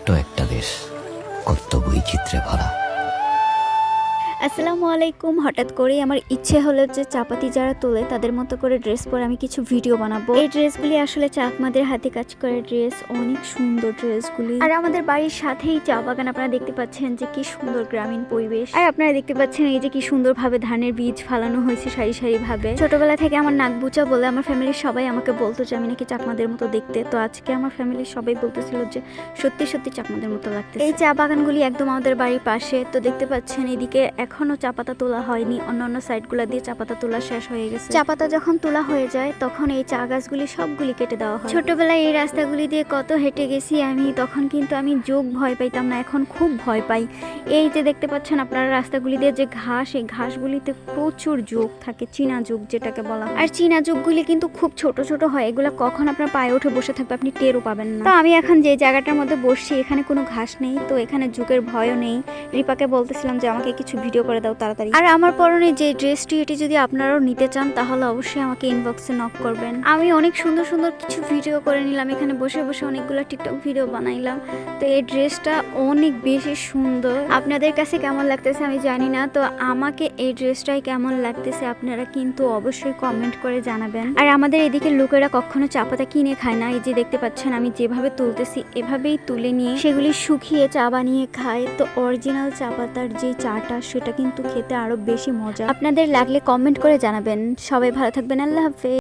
ছোট্ট একটা দেশ কত বৈচিত্র্যে ভরা। আসসালামু আলাইকুম। হঠাৎ করেই আমার ইচ্ছে হলো যে চাপাতি যারা তোলে, তাদের মতো করে ড্রেস পরে আমি কিছু ভিডিও বানাবো। এই ড্রেসগুলি আসলে চাকমাদের হাতে কাজ করা ড্রেস, অনেক সুন্দর ড্রেসগুলি। আর আমাদের বাড়ির সাথেই চা বাগান, আপনারা দেখতে পাচ্ছেন যে কি সুন্দর গ্রামীণ পরিবেশ। আর আপনারা দেখতে পাচ্ছেন এই যে কি সুন্দরভাবে ধানের বীজ ফালানো হয়েছে সারি সারি ভাবে ছোটবেলা থেকে আমার নাক বুচা বলে আমার ফ্যামিলির সবাই আমাকে বলতো যে, আমি নাকি চাকমাদের মতো দেখতে। তো আজকে আমার ফ্যামিলির সবাই বলতেছিল যে, সত্যি সত্যি চাকমাদের মতো লাগতে এই চা বাগানগুলি একদম আমাদের বাড়ির পাশে। তো দেখতে পাচ্ছেন এদিকে এখনও চা পাতা তোলা হয়নি। অন্যান্য সাইডগুলো দিয়ে চা পাতা তোলা শেষ হয়ে গেছে। চা পাতা যখন তোলা হয়ে যায়, তখন এই চা গাছগুলি সবগুলি কেটে দেওয়া হয়। ছোটবেলায় এই রাস্তাগুলি দিয়ে কত হেঁটে গেছি আমি, তখন কিন্তু আমি যোগ ভয় পাইতাম না, এখন খুব ভয় পাই। এই যে দেখতে পাচ্ছেন আপনারা রাস্তাগুলি দিয়ে যে ঘাস, এই ঘাসগুলিতে প্রচুর যোগ থাকে, চীনা যোগ যেটাকে বলা আর চীনা যোগগুলি কিন্তু খুব ছোট ছোট হয়, এগুলো কখন আপনার পায়ে উঠে বসে থাকবে আপনি টেরও পাবেন না। তো আমি এখন যে জায়গাটার মধ্যে বসছি, এখানে কোনো ঘাস নেই, তো এখানে যুগের ভয়ও নেই। রিপাকে বলতেছিলাম যে আমাকে কিছু ভিডিও করে দাও তাড়াতাড়ি। আর আমার পরনে যে ড্রেসটি, এটি যদি আপনারাও নিতে চান, তাহলে অবশ্যই আমাকে ইনবক্সে নক করবেন। আমি অনেক সুন্দর সুন্দর কিছু ভিডিও করে নিলাম। এখানে বসে বসে অনেকগুলো টিকটক ভিডিও বানাইলাম। তো এই ড্রেসটা অনেক বেশি সুন্দর। আপনাদের কাছে কেমন লাগতেছে আমি জানি না, তো আমাকে এই ড্রেসটাই কেমন লাগতেছে আপনারা কিন্তু অবশ্যই কমেন্ট করে জানাবেন। আর আমাদের এদিকে লোকেরা কখনো চাপাতা কিনে খায় না। এই যে দেখতে পাচ্ছেন, আমি যেভাবে তুলতেছি, এভাবেই তুলে নিয়ে সেগুলি শুকিয়ে চা বানিয়ে খায়। তো অরিজিনাল চা পাতার যে চাটা, সেটা কিন্তু খেতে আরও বেশি মজা। আপনাদের লাগলে কমেন্ট করে জানাবেন। সবাই ভালো থাকবেন। আল্লাহ হাফেজ।